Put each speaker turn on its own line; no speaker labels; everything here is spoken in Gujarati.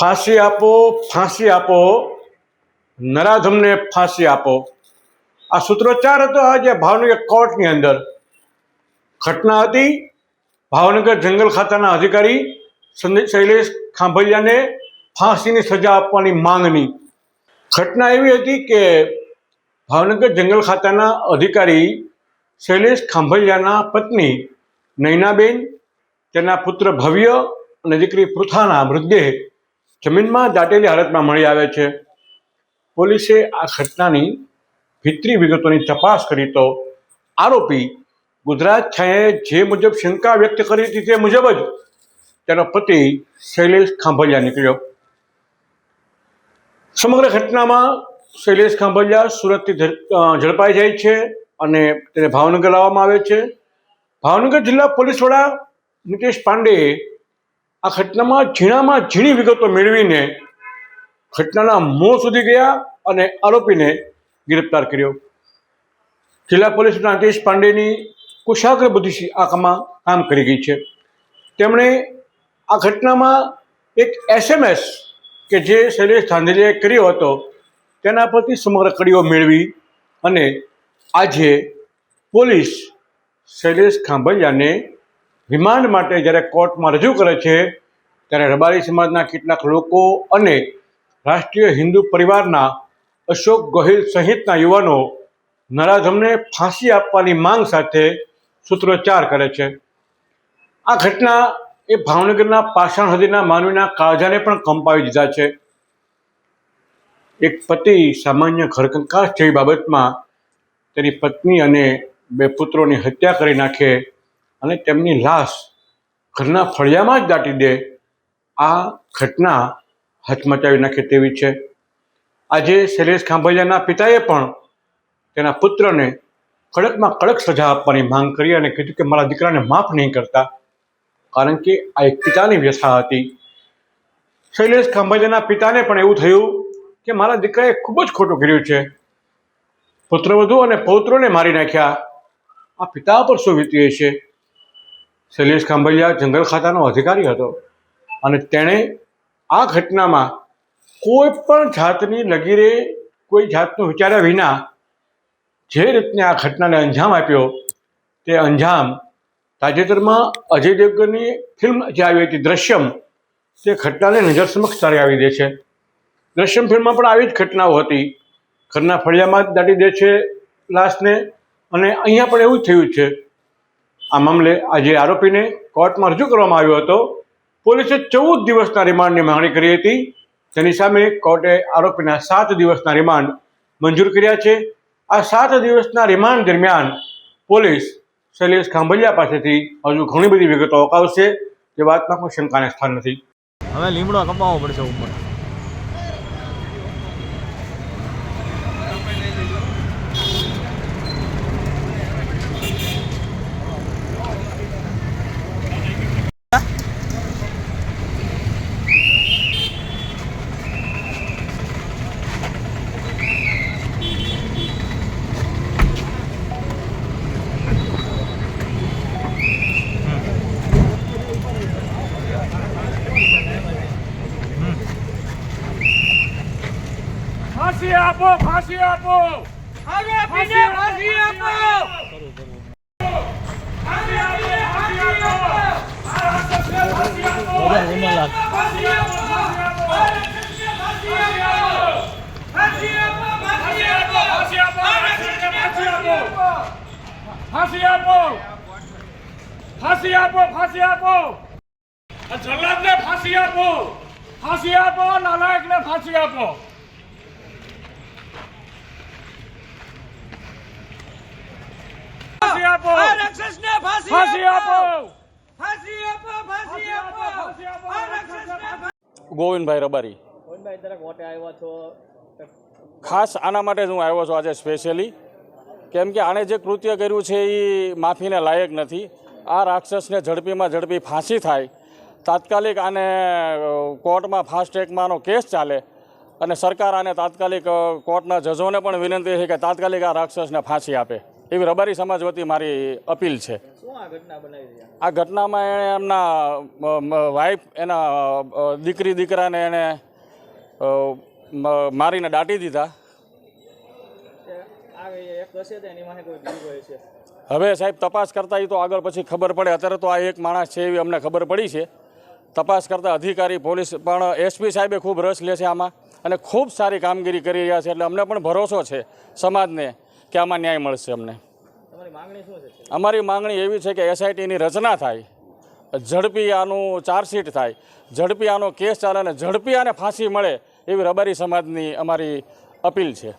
ફાંસી આપો ફાંસી આપો નરાધમને ફાંસી આપો આ સૂત્રોચ્ચાર હતો આજે ભાવનગર કોર્ટની અંદર ઘટના હતી ભાવનગર જંગલ ખાતાના અધિકારી સંદીપ શૈલેષ ખાંભલિયાને ફાંસીની સજા આપવાની માંગણી ઘટના એવી હતી કે ભાવનગર જંગલ ખાતાના અધિકારી શૈલેષ ખાંભલિયાના પત્ની નૈનાબેન તેના પુત્ર ભવ્ય અને દીકરી પૃથાના મૃતદેહ જમીનમાં દાટેલી હાલતમાં મળી આવે છે. પોલીસે આ ઘટનાની ભીતરી વિગતોની તપાસ કરી તો આરોપી ગુજરાત છાંયે જે મુજબ શંકા વ્યક્ત કરી હતી તે મુજબ જ તેનો પતિ શૈલેષ ખાંભલિયા નીકળ્યો. સમગ્ર ઘટનામાં શૈલેષ ખાંભલિયા સુરતથી ઝડપાઈ જાય છે અને તેને ભાવનગર લાવવામાં આવે છે. ભાવનગર જિલ્લા પોલીસ વડા નિતેશ પાંડેએ આ ઘટનામાં ઝીણામાં ઝીણી વિગતો મેળવીને ઘટનાના મૂળ સુધી ગયા અને આરોપીને ગિરફ્તાર કર્યો. જિલ્લા પોલીસ નાગેશ પાંડેની કુશાગ્ર બુદ્ધિ આંખમાં કામ કરી ગઈ છે. તેમણે આ ઘટનામાં એક એસએમએસ કે જે શૈલેષ ધાંધલીએ કર્યો હતો, તેના પરથી સમગ્ર કડીઓ મેળવી અને આજે પોલીસ શૈલેષ ખાંભલિયાને રિમાન્ડ માટે જ્યારે કોર્ટમાં રજૂ કરે છે, ત્યારે રબારી સમાજના કેટલાક લોકો અને રાષ્ટ્રીય હિન્દુ પરિવારના અશોક ગોહિલ સહિતના યુવાનો નરાધમને ફાંસી આપવાની માંગ સાથે સૂત્રોચ્ચાર કરે છે. આ ઘટના એ ભાવનગરના પાષાણ હદીના માનવીના કાળજાને પણ કંપાવી દીધા છે. એક પતિ સામાન્ય ઘરકંકાસ જેવી બાબતમાં તેની પત્ની અને બે પુત્રોની હત્યા કરી નાખે અને તેમની લાશ ઘરના ફળિયામાં જ દાટી દે. આ ઘટના હચમચાવી નાખે તેવી છે. આજે શૈલેષ ખાંભલિયાના પિતાએ પણ તેના પુત્રને કડકમાં કડક સજા આપવાની માંગ કરી અને કીધું કે મારા દીકરાને માફ નહીં કરતા, કારણ કે આ એક પિતાની વ્યથા હતી. શૈલેષ ખાંભલિયાના પિતાને પણ એવું થયું કે મારા દીકરાએ ખૂબ જ ખોટું કર્યું છે. પુત્રવધુ અને પૌત્રોને મારી નાખ્યા. આ પિતા પર શું વીતી છે શૈલેષ ખાંભલિયા જંગલ ખાતાનો અધિકારી હતો. અને તેણે આ ઘટનામાં કોઈ પણ જાતની લગીરે કોઈ જાતનું વિચાર્યા વિના જે રીતને આ ઘટનાને અંજામ આપ્યો, તે અંજામ તાજેતરમાં અજય દેવગનની ફિલ્મ જે આવી હતી દ્રશ્યમ, તે ઘટનાને નજર સમક્ષ તારી આવી દે છે. દ્રશ્યમ ફિલ્મમાં પણ આવી જ ઘટનાઓ હતી. ઘરના ફળિયામાં જ દાટી દે છે લાશને અને અહીંયા પણ એવું જ થયું છે આ મામલે આજે આરોપીને કોર્ટમાં રજૂ કરવામાં આવ્યો હતો. પોલીસે ચૌદ દિવસના રિમાન્ડની માંગણી કરી હતી. તેની સામે કોર્ટે આરોપીના સાત દિવસના રિમાન્ડ મંજૂર કર્યા છે. આ સાત દિવસના રિમાન્ડ દરમિયાન પોલીસ શૈલેષ ખાંભલિયા પાસેથી હજુ ઘણી બધી વિગતો અપાવશે. તે વાતમાં કોઈ શંકાને સ્થાન નથી.
હવે લીમડો કપાવવો પડશે ઉપર.
ફાંસી આપો ફાંસી આપો.
આરોપીને ફાંસી આપો
ફાંસી આપો. ફાંસી આપો ફાંસી આપો. ફાંસી આપો. ફાંસી આપો ફાંસી આપો.
ફાંસી આપો.
ફાંસી આપો ફાંસી આપો આ રાક્ષસને ફાંસી આપો ફાંસી આપો ફાંસી આપો ફાંસી આપો આ જલ્લાદને ફાંસી આપો ફાંસી આપો નાલાયકને ફાંસી આપો ફાંસી આપો
આ રાક્ષસને ફાંસી
આપો!
ફાંસી આપો ફાંસી આપો
ફાંસી આપો!
ગોવિંદભાઈ રબારી.
ગોવિંદભાઈ જરાક વોટે આવ્યા છો.
ખાસ આના માટે જ હું આવ્યો છું આજે સ્પેશિયલી કેમ કે આણે જે કૃત્ય કર્યું છે એ માફીને લાયક નથી. આ રાક્ષસને ઝડપીમાં ઝડપી ફાંસી થાય. તાત્કાલિક આને કોર્ટમાં ફાસ્ટ ટ્રેકમાં આનો કેસ ચાલે. અને સરકાર આને તાત્કાલિક કોર્ટના જજોને પણ વિનંતી છે કે તાત્કાલિક આ રાક્ષસને ફાંસી આપે. એવી રબારી સમાજ વતી મારી અપીલ છે.
આ
ઘટનામાં એણે એમના વાઈફ એના દીકરી દીકરાને એણે મારીને દાટી દીધા. હવે સાહેબ તપાસ કરતા એ તો આગળ પછી ખબર પડે. અત્યારે તો આ એક માણસ છે એવી અમને ખબર પડી છે. તપાસ કરતા અધિકારી પોલીસ પણ એસપી સાહેબે ખૂબ રસ લે છે આમાં. અને ખૂબ સારી કામગીરી કરી રહ્યા છે. એટલે અમને પણ ભરોસો છે સમાજને. કે આમાં ન્યાય મળશે અમને? અમારી માંગણી એવી છે કે એસઆઈટીની રચના થાય ઝડપી આનું ચાર્જશીટ થાય ઝડપી આનો કેસ ચાલે અને ઝડપી આને ફાંસી મળે એવી રબારી સમાજની અમારી અપીલ છે.